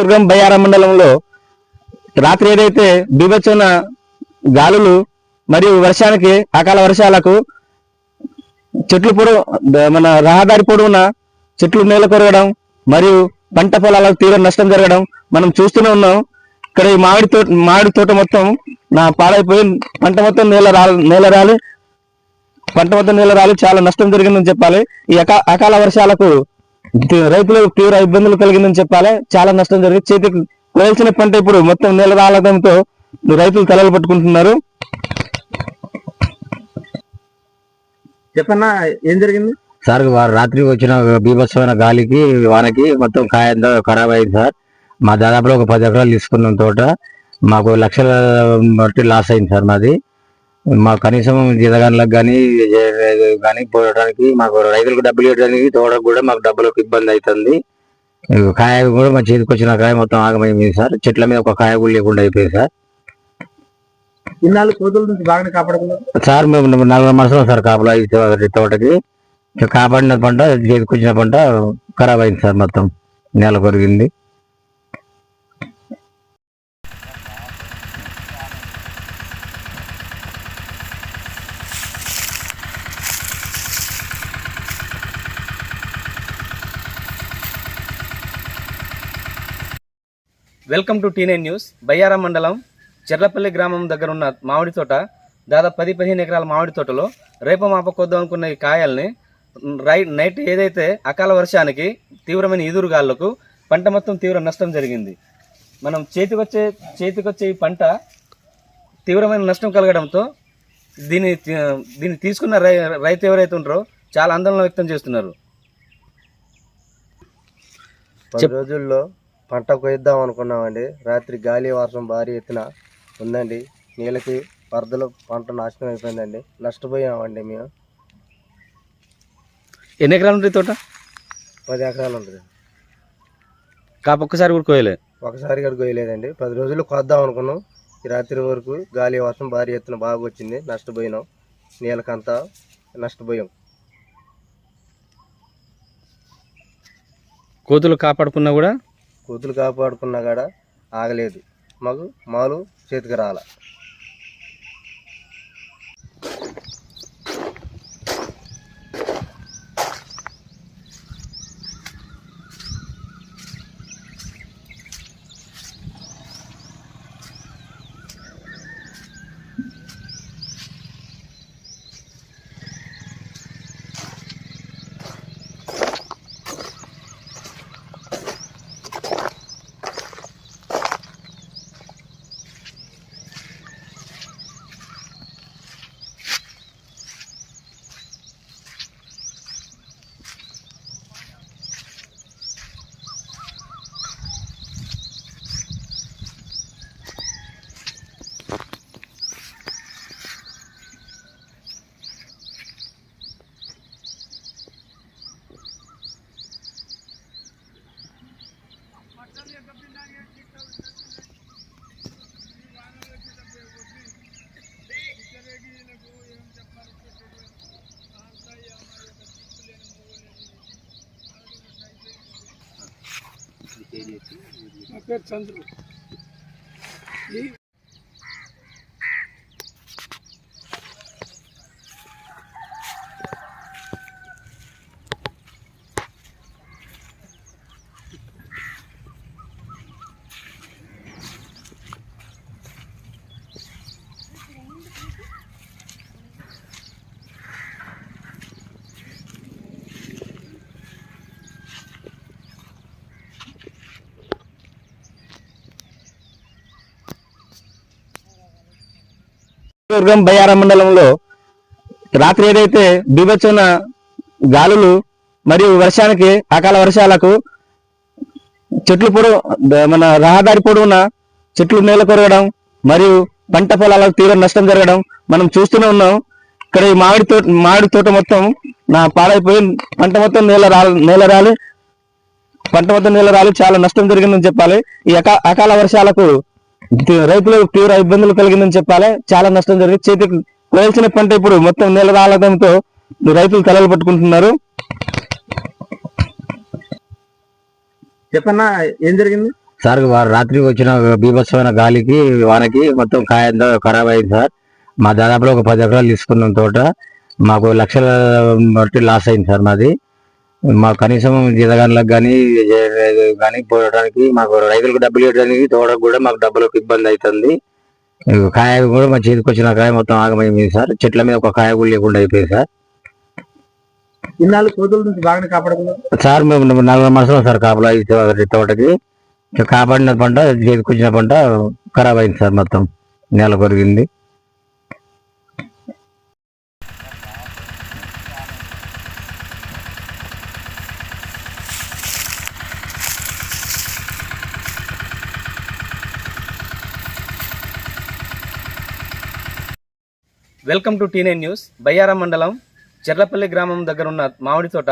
దుర్గం బయ్యార మండలంలో రాత్రి ఏదైతే బీభత్సమైన గాలులు మరియు వర్షానికి అకాల వర్షాలకు చెట్లు పొడవు మన రహదారి పొడవున చెట్లు నేల కొరగడం మరియు పంట పొలాలకు తీవ్ర నష్టం జరగడం మనం చూస్తూనే ఉన్నాం. ఇక్కడ ఈ మామిడి తోట మామిడి తోట మొత్తం నా పాడైపోయి పంట మొత్తం నేల రాలి నేల రాలి పంట మొత్తం నేల రాలి చాలా నష్టం జరిగిందని చెప్పాలి. ఈ అకాల వర్షాలకు రైతులకు తీవ్ర ఇబ్బందులు కలిగిందని చెప్పాలి. చాలా నష్టం జరిగింది. చేతికి కోయాల్సిన పంట ఇప్పుడు మొత్తం నేల రాలడంతో రైతులు తలలు పట్టుకుంటున్నారు. చెప్పన్నా ఏం జరిగింది? సార్ వారు రాత్రి వచ్చిన బీభత్సమైన గాలికి వానకి మొత్తం కాయ అంతా ఖరాబ్ అయింది సార్. మా దాదాపులో ఒక పది ఎకరాలు తీసుకున్నాం తోట. మాకు లక్షల బట్టి లాస్ అయింది సార్ మాది. మా కనీసం జీతగానులకు కానీ కానీ పోవడానికి మాకు రైతులకు డబ్బులు ఇవ్వడానికి తోటకు కూడా మాకు డబ్బులకు ఇబ్బంది అవుతుంది కాయ కూడా మా చేతికి వచ్చిన కాయ మొత్తం ఆగమైంది సార్. చెట్ల మీద ఒక కాయ కూడా లేకుండా అయిపోయింది సార్. ఇన్నాళ్ళు కోతుల నుంచి బాగానే కాపాడుకున్నారు? సార్ మేము నలభై సంవత్సరాలు సార్ కాపలా తోటకి. కాపాడిన పంట చేతికి వచ్చిన పంట ఖరాబ్ అయింది సార్ మొత్తం. నేల కొరిగింది. Welcome to T nine news. Bayyaram మండలం చెర్లపల్లి గ్రామం దగ్గర ఉన్న మామిడి తోట దాదాపు పది పదిహేను ఎకరాల మామిడి తోటలో రేపు మాప కొద్దాం అనుకున్న ఈ కాయల్ని రై నైట్ ఏదైతే అకాల వర్షానికి తీవ్రమైన ఈదురుగాళ్ళకు పంట మొత్తం తీవ్ర నష్టం జరిగింది. మనం చేతికొచ్చే చేతికొచ్చే ఈ పంట తీవ్రమైన నష్టం కలగడంతో దీన్ని దీన్ని తీసుకున్న రై రైతు ఎవరైతే ఉంటారో చాలా ఆందోళన వ్యక్తం చేస్తున్నారు. పది రోజుల్లో పంట కొయ్యిద్దాం అనుకున్నామండి. రాత్రి గాలి వర్షం భారీ ఎత్తున ఉందండి. నీళ్ళకి వరదలు పంట నాశనం అయిపోయిందండి. నష్టపోయామండి మేము. ఎన్ని ఎకరాలు ఉంటుంది తోట? పది ఎకరాలు ఉంటుంది కాపు ఒక్కసారి కూడా కోయలే? ఒకసారి కూడా కొయ్యలేదండి పది రోజులు కొద్దాం అనుకున్నాం. ఈ రాత్రి వరకు గాలి వర్షం భారీ ఎత్తున బాగా వచ్చింది. నష్టపోయినాం. నీళ్ళకంతా నష్టపోయాం. కోతులు కాపాడుకున్నా కూడా కూతులు కాపాడుకున్నా కాడ ఆగలేదు. మాకు మాలు చేతికి రాల. నా పేరు చంద్రు దుర్గం బయ్యారం మండలంలో రాత్రి ఏదైతే బీభత్సమైన గాలులు మరియు వర్షానికి అకాల వర్షాలకు చెట్లు పొడవు మన రహదారి పొడవున చెట్లు నేల కొరగడం మరియు పంట పొలాలకు తీవ్ర నష్టం జరగడం మనం చూస్తూనే ఉన్నాం. ఇక్కడ ఈ మామిడి తోట మామిడి తోట మొత్తం నా పాడైపోయి పంట మొత్తం నేల రాలి నేల రాలి పంట మొత్తం నేల రాలి చాలా నష్టం జరిగిందని చెప్పాలి. ఈ అకాల వర్షాలకు రైతులకు తీవ్ర ఇబ్బందులు కలిగిందని చెప్పాలి. చాలా నష్టం జరిగింది. చేతికి కోయాల్సిన పంట ఇప్పుడు మొత్తం నేల రాలడంతో రైతులు తలలు పట్టుకుంటున్నారు. చెప్పన్నా ఏం జరిగింది? సార్ వారు రాత్రి వచ్చిన బీభత్సమైన గాలికి వానకి మొత్తం కాయ అంతా ఖరాబ్ అయింది సార్. మా దాదాపులో ఒక పది ఎకరాలు తీసుకున్న తోట. మాకు లక్షల బట్టి లాస్ అయింది సార్ మాది. మా కనీసం జీతగానులకు కానీ కానీ పోయడానికి మాకు రైతులకు డబ్బులు ఇవ్వడానికి తోటకు కూడా మాకు డబ్బులకు ఇబ్బంది అవుతుంది కాయ కూడా మా చేతికి వచ్చిన కాయ మొత్తం ఆగమైంది సార్. చెట్ల మీద ఒక కాయ కూడా లేకుండా అయిపోయింది సార్. సార్ మేము నలభై మాసాలు సార్ కాపలా తోటకి. కాపాడిన పంట చేతికి వచ్చిన పంట ఖరాబ్ అయింది సార్ మొత్తం. నేల కొరిగింది. Welcome to T news. Bayyaram మండలం చెర్లపల్లి గ్రామం దగ్గర ఉన్న మామిడి తోట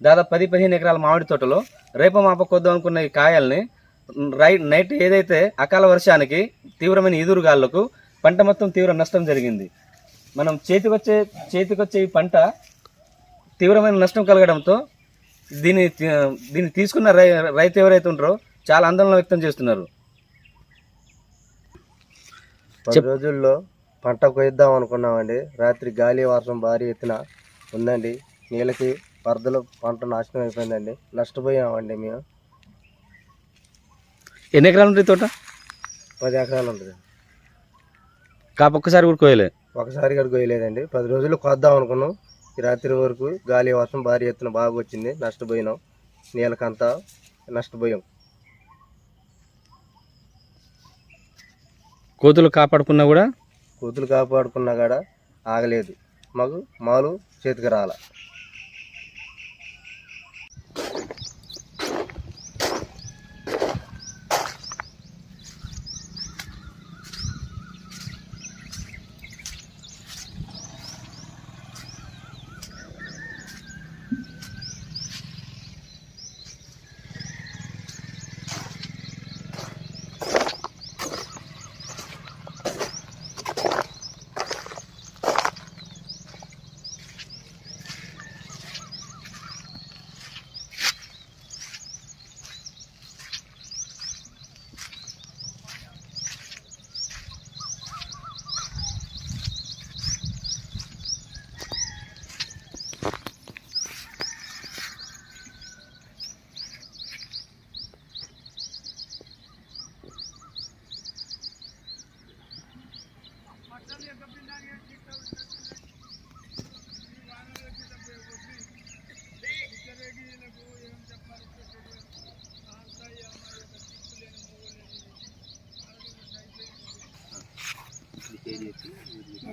దాదాపు పది పదిహేను ఎకరాల మామిడి తోటలో రేప మాప కొద్దాం అనుకున్న ఈ కాయల్ని రై నైట్ ఏదైతే అకాల వర్షానికి తీవ్రమైన ఈదురుగాళ్ళకు పంట మొత్తం తీవ్ర నష్టం జరిగింది. మనం చేతికొచ్చే చేతికొచ్చే ఈ పంట తీవ్రమైన నష్టం కలగడంతో దీన్ని దీన్ని తీసుకున్న రై రైతు ఎవరైతే ఉంటారో చాలా ఆందోళన వ్యక్తం చేస్తున్నారు. పది రోజుల్లో పంట కొయ్యిద్దాం అనుకున్నామండి. రాత్రి గాలి వర్షం భారీ ఎత్తున ఉందండి. నీళ్ళకి వరదలు పంట నాశనం అయిపోయిందండి. నష్టపోయామండి మేము. ఎన్ని ఎకరాలు ఉంటాయి తోట? పది ఎకరాలు ఉంటుంది కాపు ఒక్కసారి కూడా కోయలే ఒకసారి కూడా కొయ్యలేదండి. పది రోజులు కొద్దాం అనుకున్నాం. ఈ రాత్రి వరకు గాలి వర్షం భారీ ఎత్తున బాగా వచ్చింది. నష్టపోయినాం. నీళ్ళకంతా నష్టపోయాం. కోతులు కాపాడుకున్నా కూడా కూతులు కాపాడుకున్నా కాడ ఆగలేదు. మాకు మాలు చేతికి రాల.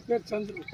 સફેદ સંતરું